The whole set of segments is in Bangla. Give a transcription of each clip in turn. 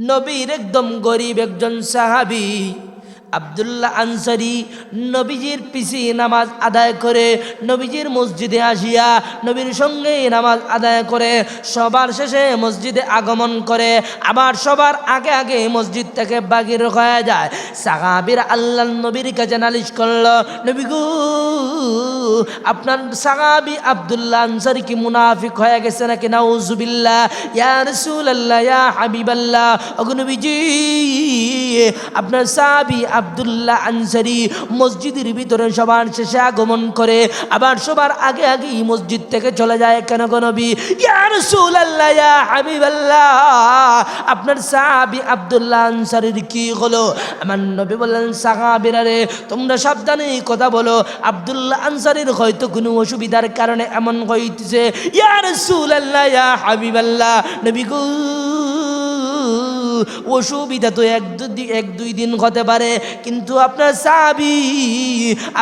নবীর একদম গরিব একজন সাহাবি। আবদুল্লাহ আনসারি নবীজির পিছি নামাজ আদায় করে নবীজির মসজিদে আসিয়া নবীর সঙ্গে নামাজ আদায় করে, সবার শেষে মসজিদে আগমন করে, আবার সবার আগে আগে মসজিদ থেকে বাগির হয়ে যায়। সাহাবির আল্লাহ নবীর কাছে নালিশ করল, নবী গো, আপনার সাহাবি আবদুল্লাহ আনসারি কি মুনাফিক হয়ে গেছে নাকি? নাউজুবিল্লাহ, ইয়া রাসূলুল্লাহ, ইয়া হাবিবাল্লাহ। অগনবীজি আপনার সাহাবি আবদুল্লাহ আনসারি মসজিদের ভিতরে সবার শেষে আগমন করে, আবার সবার আগে আগেই মসজিদ থেকে চলে যায়। কেন গো নবী? ইয়া হাবিবাল্লাহ। আপনার সাহাবি আবদুল্লাহ আনসারির কি হলো? আমার নবী বললেন, সাহাবিরা রে, তোমরা সাবধানে কথা বলো। আবদুল্লাহ আনসারির হয়তো কোনো অসুবিধার কারণে এমন হইতেছে। ইয়া রাসূলুল্লাহ, ইয়া হাবিবাল্লাহ। নবী অসুবিধা তো এক এক দুই দিন হতে পারে। কিন্তু আপনার সাবি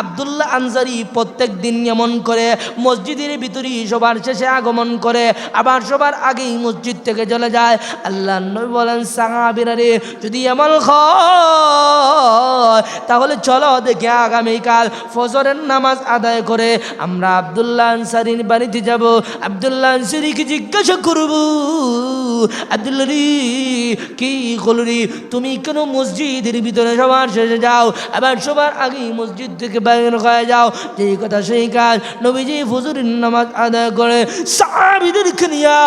আবদুল্লাহ আনসারি প্রত্যেক দিন এমন করে, মসজিদের ভিতরে সবার শেষে আগমন করে, আবার সবার আগেই মসজিদ থেকে চলে যায়। আল্লাহ নবী বলেন, সাহাবিরা রে, যদি এমন তাহলে চলো দেখে আগামীকাল ফজরের নামাজ আদায় করে আমরা আবদুল্লাহ আনসারির বাড়িতে যাব। আবদুল্লাহ আনসারিকে জিজ্ঞাসা করব, আবদুল্লাহ কি হলো রে তুমি কোনো মসজিদের ভিতরে সবার শেষে যাও, আবার সবার আগে মসজিদ থেকে বাইরে হয়ে যাও। যেই কথা সেই কাজ নবীজি ফজুরের নামাজ আদায় করে সাহাবিদেরকে নিয়া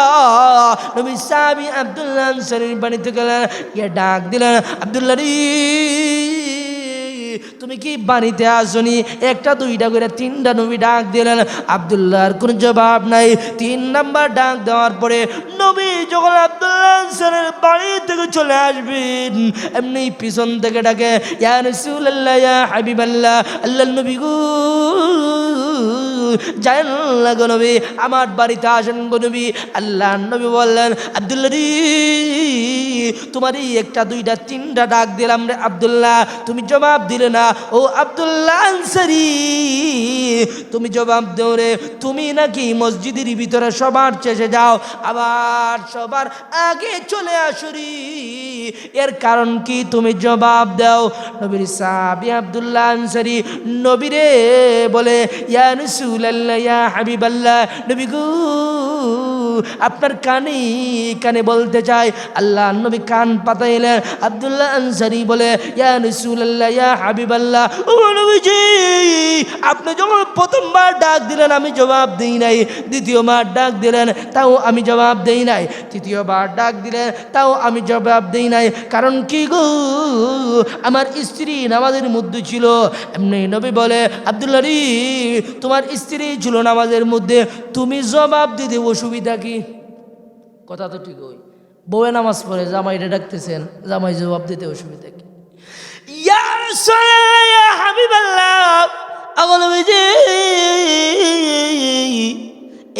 নবী সাহাবি আবদুল্লাহ আনসারির বাড়িতে গেলেন, গিয়ে ডাক দিলেন আবদুল্লাহ তুমি কি বাড়িতে আসনি? একটা, দুইটা করে, তিনটা নবী ডাক দিলেন। আবদুল্লাহর কোনো জবাব নাই। তিন নাম্বার ডাক দেওয়ার পরে নবী যখন আবদুল্লাহ আনসারের বাড়ি থেকে চলে আসবেন, এমনি পিছন থেকে ডাকে, ইয়া রাসূলুল্লাহ, ইয়া আল্লাহ নবী গো, জানেন না গো নবী, আমার বাড়িতে আসেন গো নবী। আল্লাহ নবী বললেন, আবদুল্লাহ রে তোমার এই একটা, দুইটা, তিনটা ডাক দিলাম রে আবদুল্লাহ, তুমি জবাব দিলে না। ও আবদুল্লাহ আনসারি, তুমি জবাব দেও রে, তুমি নাকি মসজিদের ভিতরে সবার চেষে যাও, আবার সবার আগে চলে আসরি এর কারণ কি তুমি জবাব দাও? নবীর সাহাবি আবদুল্লাহ আনসারি নবীরে বলে, ইয়া রাসূলুল্লাহ, ইয়া হাবিবাল্লাহ, নবী গো আপনার কানে কানে বলতে চাই আল্লাহ নবী কান পাতাইলেন। আবদুল্লাহ আনসারি বলে, ইয়া রাসূলুল্লাহ, ইয়া আপনি যখন প্রথমবার ডাক দিলেন, আমি জবাব দিই নাই। দ্বিতীয়বার ডাক দিলেন, তাও আমি জবাব দিই নাই। তৃতীয়বার ডাক দিলেন, তাও আমি জবাব দিই নাই। কারণ কি গো? আমার স্ত্রী নামাজের মধ্যে ছিল। এমনি নবী বলে, আবদুল্লাহ তোমার স্ত্রী ছিল নামাজের মধ্যে। তুমি জবাব দিতে অসুবিধা কি? কথা তো ঠিক ওই বউয়ে নামাজ পড়ে জামাইটা ডাকতেছেন, জামাই জবাব দিতে অসুবিধা কি?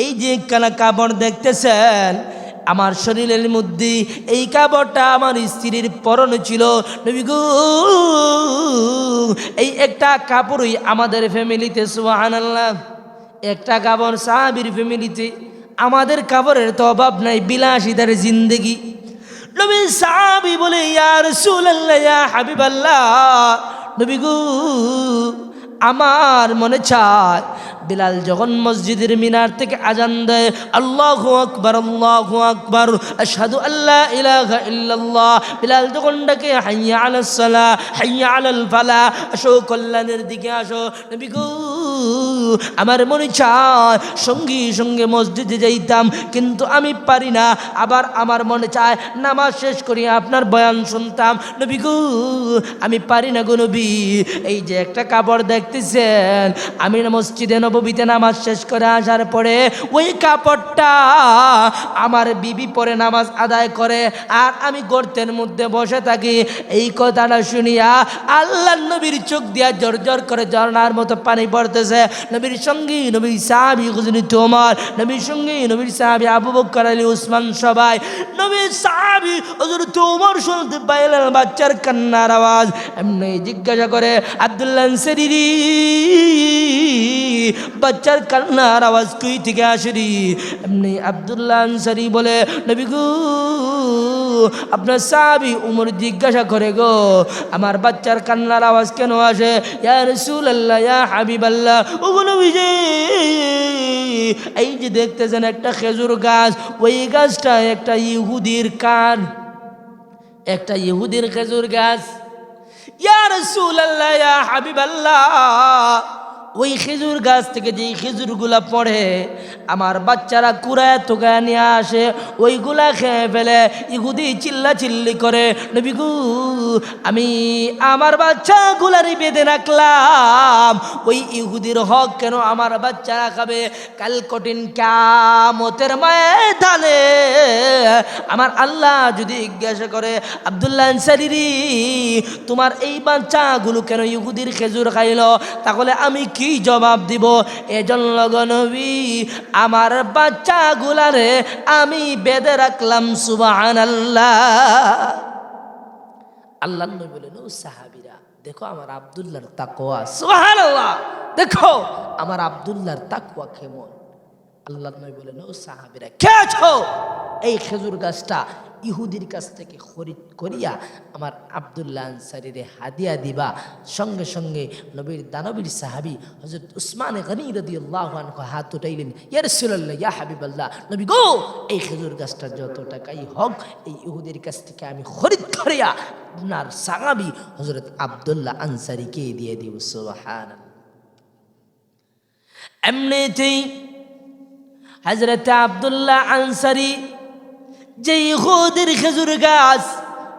এই যে কানা কাপড় দেখতেছেন, আমার শরীরের মধ্যে এই কাপড়টা আমার স্ত্রীর পরনে ছিল। এই একটা কাপড়ই আমাদের ফ্যামিলিতে সুবহানাল্লাহ, একটা কাপড় সাহাবির ফ্যামিলিতে আমাদের কাপড়ের তো অভাব নাই, বিলাসিতার জিন্দেগি। নবী সাহাবি বলে, ইয়া রাসূলুল্লাহ, ইয়া হাবিবাল্লাহ। নবী গো, আমার মনে চায়, বিলাল যখন মসজিদের মিনার থেকে আজান দেয়, আল্লাহ আকবার, আল্লাহু আকবার, আশহাদু আল্লা ইলাহা ইল্লাল্লাহ। বিলাল যখন ডাকে, হাইয়া আলাস সালাহ, হাইয়া আলাল ফালাহ। আসো, কল্যাণের দিকে আসো। নবী গো আমার মনে চায় সঙ্গী সঙ্গে মসজিদে যাইতাম, কিন্তু আমি পারি না। আবার আমার মনে চায় নামাজ শেষ করি আপনার বয়ান শুনতাম। নবী গো, আমি পারি না গো নবী, এই যে একটা কাপড় দেখতেছেন, আমি মসজিদে নবীতে নামাজ শেষ করে আসার পরে ওই কাপড়টা আমার বিবি পরে নামাজ আদায় করে, আর আমি গর্তের মধ্যে বসে থাকি। এই কথাটা শুনিয়া আল্লাহ নবীর চোখ দিয়া জর জর করে ঝর্ণার মতো পানি পড়তেছে। নবীর সঙ্গী নবীর সাহাবি হুজনি তোমার, নবীর সঙ্গী নবীর সাহাবি আবু বকর আলী উসমান সবাই। নবীর সাহাবি হুজুর তোমার শুনতে পাইলেন বাচ্চার কান্নার আওয়াজ। এমনি জিজ্ঞাসা করে আব্দুল্লাহ আনসারি বাচ্চার কান্নার আওয়াজ কই থেকে আসেরি এমনি আব্দুল্লাহ আনসারি বলে, নবী গো, আপনার সাহাবি উমর জিজ্ঞাসা করে গো, আমার বাচ্চার কান্নার আওয়াজ কেন আসে? ইয়া রাসূলুল্লাহ, ইয়া হাবিবাল্লাহ। ওগো নবীজি, এই যে দেখতেছেন একটা খেজুর গাছ, ওই গাছটা একটা ইহুদির কান, একটা ইহুদির খেজুর গাছ। ইয়া রাসূলুল্লাহ, ইয়া হাবিবাল্লাহ। ওই খেজুর গাছ থেকে যেই খেজুরগুলা পড়ে, আমার বাচ্চারা কুড়ায় তোকায় নিয়ে আসে, ওইগুলা খেয়ে ফেলে, ইহুদি চিল্লা চিল্লি করে, নবী গু, আমি আমার বাচ্চাগুলারই বেঁধে রাখলাম। ওই ইহুদির হক কেন আমার বাচ্চারা খাবে? কাল কঠিন কামতের ময়দানে। আমার আল্লাহ যদি জিজ্ঞাসা করে, আবদুল্লাহ আনসারিরি, তোমার এই বাচ্চাগুলো কেন ইহুদির খেজুর খাইল? তাহলে আমি কি জবাব দিব? এজন লগনবী আমার বাচ্চাগুলারে আমি বেঁধে রাখলাম সুবাহান আল্লাহ আল্লাহ নবী বলেন, ও সাহাবিরা, দেখো আমার আবদুল্লার তাকোয়া সুবাহান আল্লাহ দেখো, আমার আবদুল্লার তাকুয়া কেমন? আল্লাহ নবী বলেন, ও সাহাবিরা আছো এই খেজুর গাছটা ইহুদির কাছ থেকে খরিদ করিয়া আমার আবদুল্লাহ আনসারিরে হাদিয়া দিবা। সঙ্গে সঙ্গে নবীর দানবীর সাহাবি হজরত উসমান গনি রদি আল্লাহ হাত উঠাইলেন, ইয়া রাসূলুল্লাহ, ইয়া হাবিবাল্লাহ, নবী গো, এই খেজুর গাছটা যত টাকাই হোক, এই ইহুদির কাছ থেকে আমি খরিদ করিয়া আপনার সাহাবি হজরত আবদুল্লাহ আনসারিকে দিয়ে দিব সুবহান এমনিতেই হজরত আবদুল্লাহ আনসারি যে ইহুদের খেজুর গাছ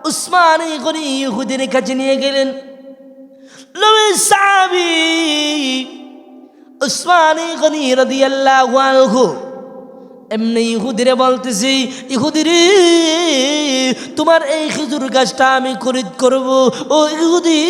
উসমান গনি ইহুদের কাছে নিয়ে গেলেন। উসমান গনি রদিয়াল্লাহ আনহু এমনি ইহুদিরে বলতেছি, ইহুদিরে, তোমার এই খেজুর গাছটা আমি খরিদ করব। ও ইহুদি,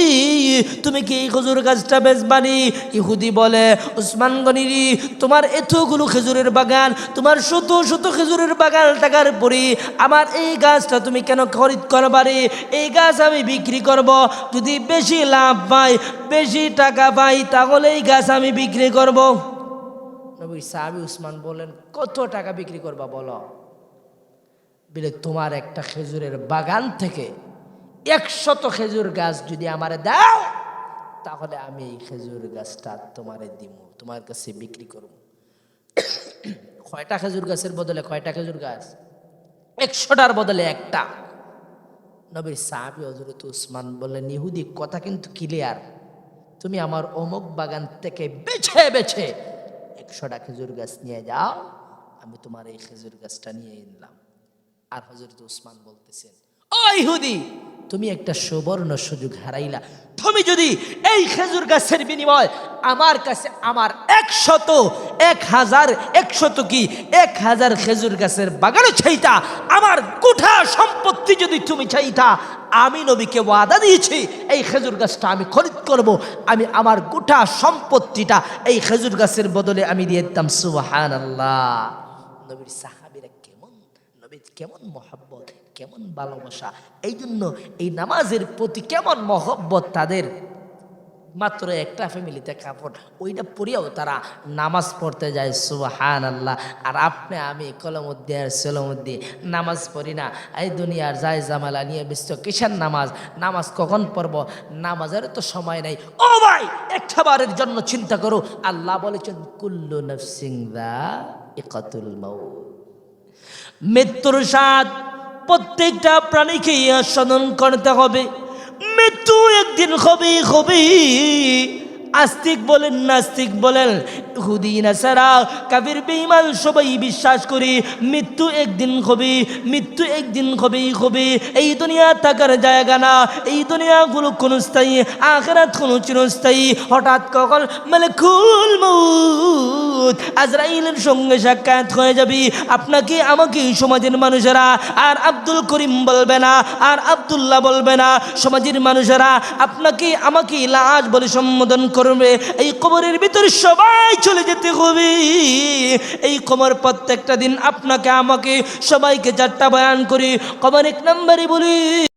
তুমি কি এই খেজুর গাছটা বেচবানি? ইহুদি বলে উসমান গনিরি তোমার এতগুলো খেজুরের বাগান, তোমার শত শত খেজুরের বাগান টাকার পরি আমার এই গাছটা তুমি কেন খরিদ করবারে এই গাছ আমি বিক্রি করব। যদি বেশি লাভ পাই, বেশি টাকা পাই, তাহলে এই গাছ আমি বিক্রি করব। নবী সাহাবি উসমান বলেন কত টাকা বিক্রি করবা বলো? বলে, তোমার একটা খেজুরের বাগান থেকে একশত খেজুর গাছ যদি আমারে দাও, তাহলে আমি এই খেজুর গাছটা তোমারে দিব তোমার কাছে বিক্রি করব কয়টা খেজুর গাছের বদলে কয়টা খেজুর গাছ? একশোটার বদলে একটা। নবীর সাহাবি হজরত উসমান বললেন, ইহুদি, কথা কিন্তু ক্লিয়ার তুমি আমার অমুক বাগান থেকে বেছে বেছে একশোটা খেজুর গাছ নিয়ে যাও, আমি তোমার এই খেজুর গাছটা নিয়ে এনলাম আর হজরত উসমান বলতেছেন ইহুদি, তুমি একটা সুবর্ণ সুযোগ হারাইলা। তুমি যদি এই খেজুর গাছের বিনিময় আমার কাছে আমার একশত, এক হাজার, একশত কি, এক হাজার খেজুর গাছের বাগানও চাইতা, আমার কোঠা সম্পত্তি যদি তুমি চাইতা আমি নবীকে ওয়াদা দিয়েছি, এই খেজুর গাছটা আমি খরিদ করব, আমি আমার গোটা সম্পত্তিটা এই খেজুর গাছের বদলে আমি দিয়ে দিতাম। সুবাহান আল্লাহ নবীর সাহাবিরা কেমন, নবীর কেমন মহাব্বত, কেমন ভালোবাসা এই জন্য এই নামাজের প্রতি কেমন মহব্বত তাদের? মাত্র একটা ফ্যামিলিতে কাপড়। ওইটা পড়িয়াও তারা নামাজ পড়তে যায় সুবাহান আল্লাহ আর আপনি, আমি কলমদ্দি আর সেলমদ্দি নামাজ পড়ি না। এই দুনিয়ার যায় জামালা নিয়ে ব্যস্ত। কিসের নামাজ? নামাজ কখন পড়ব? নামাজের তো সময় নাই। ও ভাই একটা বারের জন্য চিন্তা করো। আল্লাহ বলেছেন, কুল্লু নফসিং দা ইকাতুল মাউত। মৃত্যুর স্বাদ প্রত্যেকটা প্রাণীকে আস্বাদন করতে হবে। মৃত্যু একদিন হবে হবে আস্তিক বলেন, নাস্তিক বলেন। হুদিন সারা কাবির বেইমান সবাই বিশ্বাস করি, মৃত্যু একদিন হবে, মৃত্যু একদিন হবেই হবে। এই দুনিয়া থাকার জায়গা না, এই দুনিয়াগুলো কোনো স্থায়ী, আখরাত কোনো চিরস্থায়ী। হঠাৎ কখন মানে খুল আজরাইলের সঙ্গে সাক্ষাৎ হয়ে যাবি। আপনাকে, আমাকে সমাজের মানুষেরা আর আব্দুল করিম বলবে না, আর আব্দুল্লাহ বলবে না। সমাজের মানুষেরা আপনাকে, আমাকে লাশ বলে সম্বোধন করবে, এই কবরের ভিতরে সবাই চলে যেতে হবে। এই কবর প্রত্যেকটা দিন আপনাকে, আমাকে সবাইকে চারটা বয়ান করি কবর এক নম্বরে বলি।